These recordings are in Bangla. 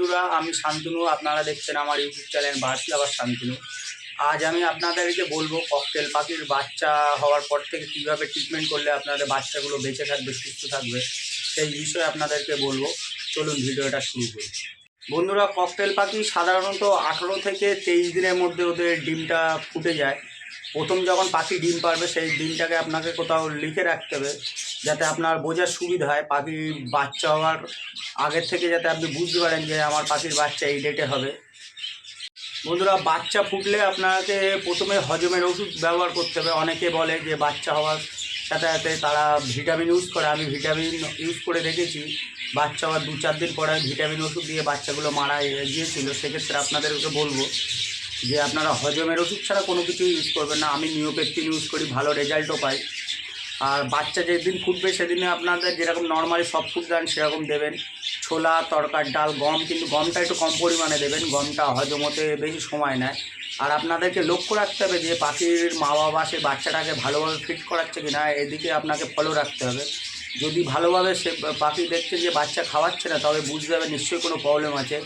বন্ধুরা, আমি শান্তনু, আপনারা দেখছেন আমার ইউটিউব চ্যানেল বার্সি আবার শান্তনু। আজ আমি আপনাদেরকে বলব ককটেল পাখির বাচ্চা হওয়ার পর থেকে কীভাবে ট্রিটমেন্ট করলে আপনাদের বাচ্চাগুলো বেঁচে থাকবে, সুস্থ থাকবে, সেই বিষয়ে আপনাদেরকে বলব। চলুন ভিডিওটা শুরু করি। বন্ধুরা, ককটেল পাখি সাধারণত আঠেরো থেকে তেইশ দিনের মধ্যে ওদের ডিমটা ফুটে যায়। প্রথম যখন পাখি ডিম পারবে, সেই ডিমটাকে আপনাকে কোথাও লিখে রাখতে হবে, যাতে আপনার বোঝার সুবিধা হয়। পাখি বাচ্চা হওয়ার আগের থেকে যাতে আপনি বুঝতে পারেন যে আমার পাখির বাচ্চা এই ডেটে হবে। বন্ধুরা, বাচ্চা ফুটলে আপনাকে প্রথমে হজমের ওষুধ ব্যবহার করতে হবে। অনেকে বলে যে বাচ্চা হওয়ার সাথে সাথে তারা ভিটামিন ইউজ করে। আমি ভিটামিন ইউজ করে দেখেছি। বাচ্চা হওয়ার দু চার দিন পরে ভিটামিন ওষুধ দিয়ে বাচ্চাগুলো মারা গিয়েছিল। সেক্ষেত্রে আপনাদেরকে বলব যে আপনারা হজমের ওষুধ ছাড়া কোনো কিছু ইউজ করবেন না। আমি নিওপেকটিন ইউজ করি, ভালো রেজাল্টও পাই। আর বাচ্চা যেদিন ফুটবে সেদিনে আপনাদের যেরকম নর্মালি সব ফুড দেন সেরকম দেবেন। ছোলা তরকার ডাল, গম, কিন্তু গমটা একটু কম পরিমাণে দেবেন। গমটা হজম হতে বেশি সময় নেয়। আর আপনাদেরকে লক্ষ্য রাখতে হবে যে পাখির মা বাবা সে বাচ্চাটাকে ভালোভাবে ফিট করাচ্ছে কিনা, এদিকে আপনাকে ফলো রাখতে হবে। যদি ভালোভাবে সে পাখি দেখছে যে বাচ্চা খাওয়াচ্ছে না, তবে বুঝতে হবে নিশ্চয়ই কোনো প্রবলেম আছে।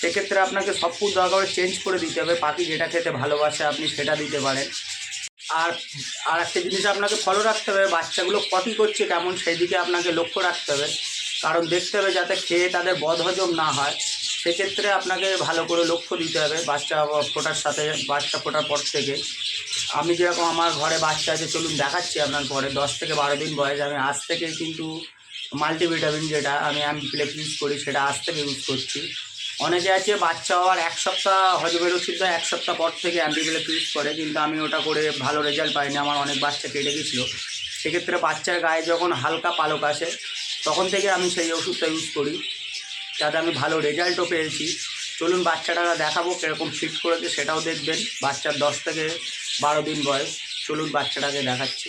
সেক্ষেত্রে আপনাকে সব ফুড দরকার চেঞ্জ করে দিতে হবে। পাখি যেটা খেতে ভালোবাসে, আপনি সেটা দিতে পারেন। আর আর একটা জিনিস আপনাকে ফলো রাখতে হবে, বাচ্চাগুলো কপি করছে কেমন সেই দিকে আপনাকে লক্ষ্য রাখতে হবে। কারণ দেখতে হবে যাতে খেয়ে তাদের বদহজম না হয়। সেক্ষেত্রে আপনাকে ভালো করে লক্ষ্য দিতে হবে বাচ্চা ফোটার সাথে, বাচ্চা ফোটার পর থেকে। আমি যেরকম আমার ঘরে বাচ্চা আছে, চলুন দেখাচ্ছি আপনার পরে। দশ থেকে বারো দিন বয়স, আমি আজ থেকে কিন্তু মাল্টিভিটামিন যেটা, আমি অ্যাম্প্লেক্স ইউজ করি, সেটা আজ থেকে ইউজ করছি। অনেকে আছে বাচ্চা হওয়ার এক সপ্তাহ ওষুধ দেয় এক সপ্তাহ পর থেকে অ্যান্টিবায়োটিক ইউজ করে, কিন্তু আমি ওটা করে ভালো রেজাল্ট পাইনি, আমার অনেক বাচ্চা কেটে গেছিল। সেক্ষেত্রে বাচ্চার গায়ে যখন হালকা পালক আসে, তখন থেকে আমি সেই ওষুধটা ইউজ করি। যাতে আমি ভালো রেজাল্টও পেয়েছি। চলুন বাচ্চাটা দেখাবো কীরকম ফিট করেছে, সেটাও দেখবেন। বাচ্চার দশ থেকে বারো দিন বয়স। চলুন বাচ্চাটাকে দেখাচ্ছি।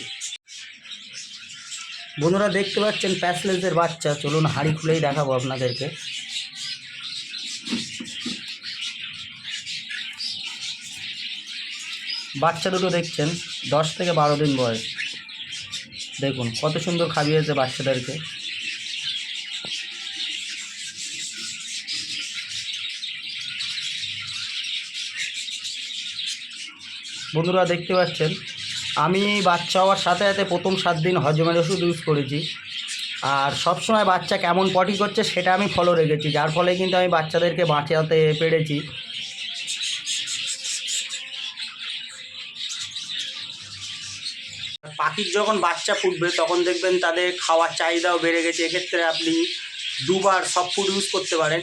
বন্ধুরা, দেখতে পাচ্ছেন প্যাসলেসের বাচ্চা। চলুন হাড়ি খুলেই দেখাবো আপনাদেরকে। বাচ্চা দুটো দেখছেন, দশ থেকে বারো দিন বয়স। দেখুন, কত সুন্দর খাবিয়েছে বাচ্চাদেরকে। বন্ধুরা, দেখতে পাচ্ছেন, আমি বাচ্চা হওয়ার সাথে সাথে প্রথম সাত দিন হজমের ওষুধ ইউজ করেছি। আর সবসময় বাচ্চা কেমন পটি করছে, সেটা আমি ফলো রেখেছি। যার ফলে কিন্তু আমি বাচ্চাদেরকে বাঁচাতে পেরেছি। পাখির যখন বাচ্চা ফুটবে, তখন দেখবেন তাদের খাওয়ার চাহিদাও বেড়ে গেছে। এক্ষেত্রে আপনি দুবার সব ফুড ইউজ করতে পারেন।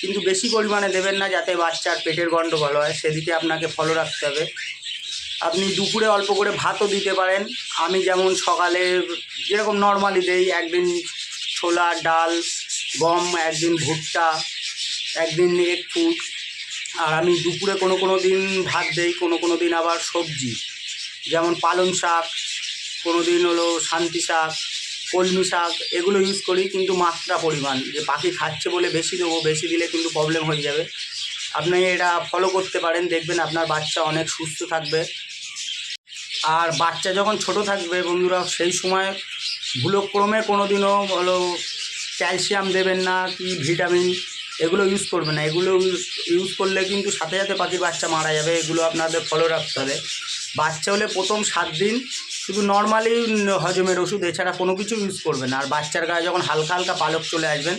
কিন্তু বেশি পরিমাণে দেবেন না, যাতে বাচ্চার পেটের গণ্ডগোল হয়। সেদিকে আপনাকে ফলো রাখতে হবে। আপনি দুপুরে অল্প করে ভাতও দিতে পারেন। আমি যেমন সকালে যেরকম নর্মালি দেই, একদিন ছোলা, ডাল, গম, একদিন ভুট্টা, একদিন এক ফুট আর আমি দুপুরে কোনো কোনো দিন ভাত দেই, কোনো কোনো দিন আবার সবজি। যেমন পালং শাক কোনো দিন হলো শান্তি শাক, কলমি শাক, এগুলো ইউজ করি কিন্তু মাত্রা পরিমাণ। যে পাখি খাচ্ছে বলে বেশি দেবো, বেশি দিলে কিন্তু প্রবলেম হয়ে যাবে। আপনি এটা ফলো করতে পারেন, দেখবেন আপনার বাচ্চা অনেক সুস্থ থাকবে। আর বাচ্চা যখন ছোট থাকবে বন্ধুরা, সেই সময় ভুলক্রমে কোনো দিনও হলো ক্যালসিয়াম দেবেন না কি ভিটামিন এগুলো ইউজ করবে না। এগুলো ইউজ করলে কিন্তু সাথে সাথে পাখির বাচ্চা মারা যাবে, এগুলো আপনাদের ফলো রাখতে হবে। বাচ্চা হলে প্রথম সাত দিন শুধু নর্মালি হজমের ওষুধ, এছাড়া কোনো কিছু ইউজ করবেন আর বাচ্চার গায়ে যখন হালকা হালকা পালক চলে আসবেন,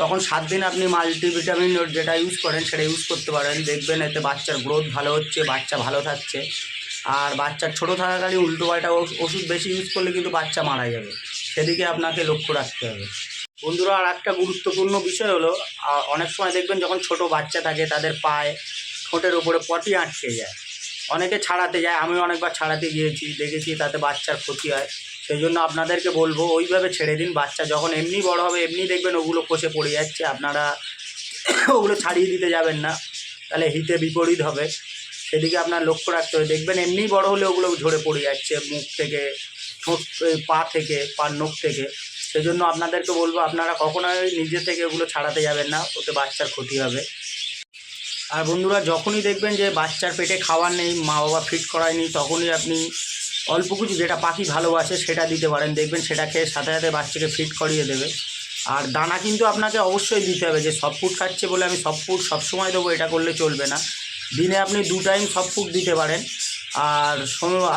তখন সাত দিন আপনি মাল্টিভিটামিন যেটা ইউজ করেন, সেটা ইউজ করতে পারেন। দেখবেন এতে বাচ্চার গ্রোথ ভালো হচ্ছে, বাচ্চা ভালো থাকছে। আর বাচ্চার ছোটো থাকাকালীন উল্টো পাল্টা ওষুধ বেশি ইউজ করলে কিন্তু বাচ্চা মারা যাবে। সেদিকে আপনাকে লক্ষ্য রাখতে হবে। বন্ধুরা আর একটা গুরুত্বপূর্ণ বিষয় হলো অনেক সময় দেখবেন যখন ছোট বাচ্চা থাকে, তাদের পায়ে ঠোঁটের উপরে পটি আটকে যায়। অনেকে ছাড়াতে যায় আমি অনেকবার ছাড়াতে গিয়েছি, দেখেছি তাতে বাচ্চার ক্ষতি হয়। সেই জন্য আপনাদেরকে বলব, ওইভাবে ছেড়ে দিন বাচ্চা, যখন এমনি বড় হবে, এমনি দেখবেন ওগুলো কষে পড়ে যাচ্ছে, আপনারা ওগুলো ছাড়িয়ে দিতে যাবেন না, তাহলে হিতে বিপরীত হবে। সেদিকে আপনার লক্ষ্য রাখতে হবে, দেখবেন এমনি বড় হলে ওগুলো ঝরে পড়ে যাচ্ছে, মুখ থেকে, ঠোঁট পা থেকে, পার নখ থেকে। সেজন্য আপনাদেরকে বলব, আপনারা কখনোই নিজে থেকে ওগুলো ছাড়াতে যাবেন না, ওতে বাচ্চার ক্ষতি হবে। আর বন্ধুরা যখনই দেখবেন যে বাচ্চার পেটে খাওয়ার নেই মা বাবা ফিট করায়নি, তখনই আপনি অল্প কিছু যেটা পাখি ভালোবাসে সেটা দিতে পারেন। দেখবেন সেটা খেয়ে সাথে সাথে বাচ্চাকে ফিট করিয়ে দেবে। আর দানা কিন্তু আপনাকে অবশ্যই দিতে হবে যে সব ফুড খাচ্ছে বলে আমি সব ফুড সবসময় দেবো, এটা করলে চলবে না। দিনে আপনি দু টাইম সব ফুড দিতে পারেন। আর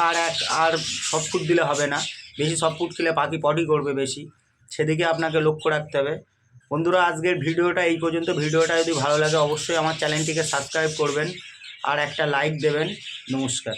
আর এক, আর সব ফুড দিলে হবে না। বেশি সব ফুড খেলে পাখি পটি করবে বেশি। সেদিকে আপনাকে লক্ষ্য রাখতে হবে। বন্ধুরা, আজকের ভিডিওটা এই পর্যন্ত। ভিডিওটা যদি ভালো লাগে, অবশ্যই আমার চ্যানেলটিকে সাবস্ক্রাইব করবেন আর একটা লাইক দেবেন। নমস্কার।